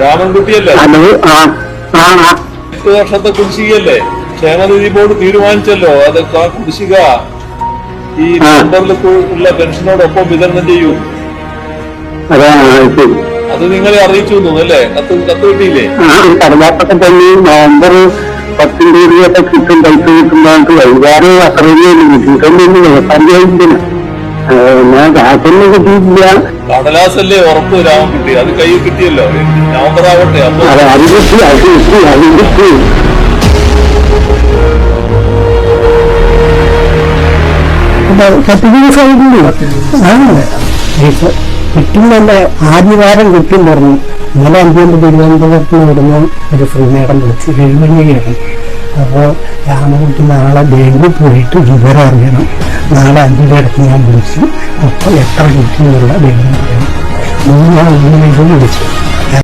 രാമൻകുട്ടിയല്ലേ. എട്ട് വർഷത്തെ കുടിശ്ശികയല്ലേ? ക്ഷേമനിധി ബോർഡ് തീരുമാനിച്ചല്ലോ. അത് ആ കുടിശ്ശിക ഈ ആ. നവംബറിൽ ഉള്ള പെൻഷനോടൊപ്പം വിതരണം ചെയ്യൂ. അതാ നിങ്ങളെ അറിയിച്ചു അല്ലേ? കത്ത് കത്ത് കിട്ടിയില്ലേ? നവംബർ പത്തിന്റെ കിട്ടും പൈസ കിട്ടുമ്പോൾ അത്രയും ഞാൻ കാശൊന്നും കിട്ടിയിട്ടില്ല. കടലാസല്ലേ ഉറപ്പ് രാമൻകുട്ടി അത് കയ്യിൽ കിട്ടിയല്ലോ. നവംബർ ആവട്ടെ അപ്പൊ കിട്ടി കിട്ടി കിട്ടി. കിട്ടുന്നല്ല ആദ്യവാരം കിട്ടും പറഞ്ഞു. ഇന്നലെ അഞ്ചുകൊണ്ട് തിരുവനന്തപുരത്ത് നിന്ന് വരുന്ന ഒരു ഫ്രീ മേഡം വിളിച്ച് എഴുമണിയാണ് അപ്പോൾ രാമകുട്ടി നാളെ ബാങ്കിൽ പോയിട്ട് വിവരം അറിയണം. നാളെ അഞ്ചിന്റെ അടുത്ത് ഞാൻ വിളിച്ചു. അപ്പോൾ എത്ര കിട്ടി എന്നുള്ള ബാങ്കിൽ പറയണം മൂന്നാൾ ഇങ്ങനെ വിളിച്ചു.